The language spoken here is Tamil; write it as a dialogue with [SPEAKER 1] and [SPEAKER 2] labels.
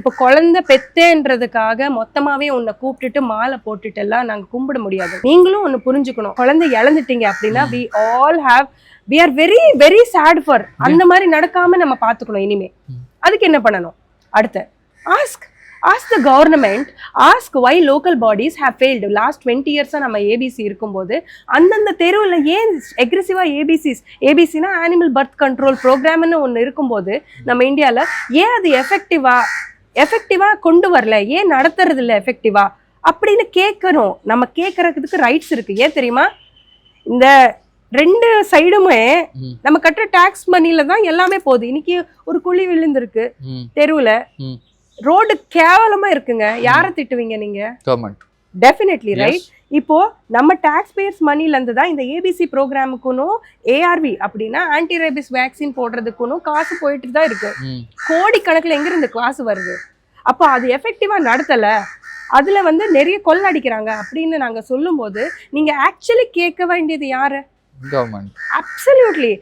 [SPEAKER 1] இப்போ குழந்தை பெத்தேன்றதுக்காக மொத்தமாவே உன்னை கூப்பிட்டுட்டு மாலை போட்டுட்டு எல்லாம் நாங்க கும்பிட முடியாது. நீங்களும் ஒன்று புரிஞ்சுக்கணும். குழந்தை இழந்துட்டீங்க அப்படின்னா we all have we are very very sad for அந்த மாதிரி நடக்காம நம்ம பாத்துக்கணும் இனிமே. அதுக்கு என்ன பண்ணணும்? அடுத்து. Ask ask the government ask why local bodies have failed last twenty இயர்ஸாக நம்ம ஏபிசி இருக்கும்போது அந்தந்த தெருவில் ஏன் எக்ரெசிவாக ஏபிசிஸ் ஏபிசினா ஆனிமல் பர்த் கண்ட்ரோல் ப்ரோக்ராம்னு ஒன்று இருக்கும்போது நம்ம இந்தியாவில் ஏன் அது எஃபெக்டிவாக எஃபெக்டிவாக கொண்டு வரல. ஏன் நடத்துறது இல்லை எஃபெக்டிவா அப்படின்னு கேட்கணும் நம்ம கேட்கறதுக்கு ரைட்ஸ் இருக்கு. ஏன் தெரியுமா? இந்த ரெண்டு சைடுமே. நம்ம கட்டுற டாக்ஸ் மணில தான் எல்லாமே போகுது. இன்னைக்கு ஒரு குழி விழுந்திருக்கு தெருவுல. ரோடு கேவலமா இருக்குங்க. யாரை திட்டுவீங்க நீங்க?
[SPEAKER 2] Government
[SPEAKER 1] definitely. ரைட் இப்போ நம்ம டாக்ஸ் பேயர்ஸ் மணில இருந்து தான் இந்த ஏபிசி ப்ரோக்ராமுக்குனும் ஏஆர்வி அப்படின்னா ஆன்டி ரேபிஸ் வேக்சின் போடுறதுக்குனும் காசு போயிட்டு தான் இருக்கு.
[SPEAKER 2] ம்.
[SPEAKER 1] கோடி கணக்குல எங்க இருந்து காசு வருது? அப்போ அது எஃபெக்டிவா நடத்தல. அதுல வந்து நிறைய கொள்ளடிக்கிறாங்க அப்படின்னு நாங்க சொல்லும்போது நீங்க ஆக்சுவலி கேட்க வேண்டியது யாரு?
[SPEAKER 2] Government
[SPEAKER 1] absolutely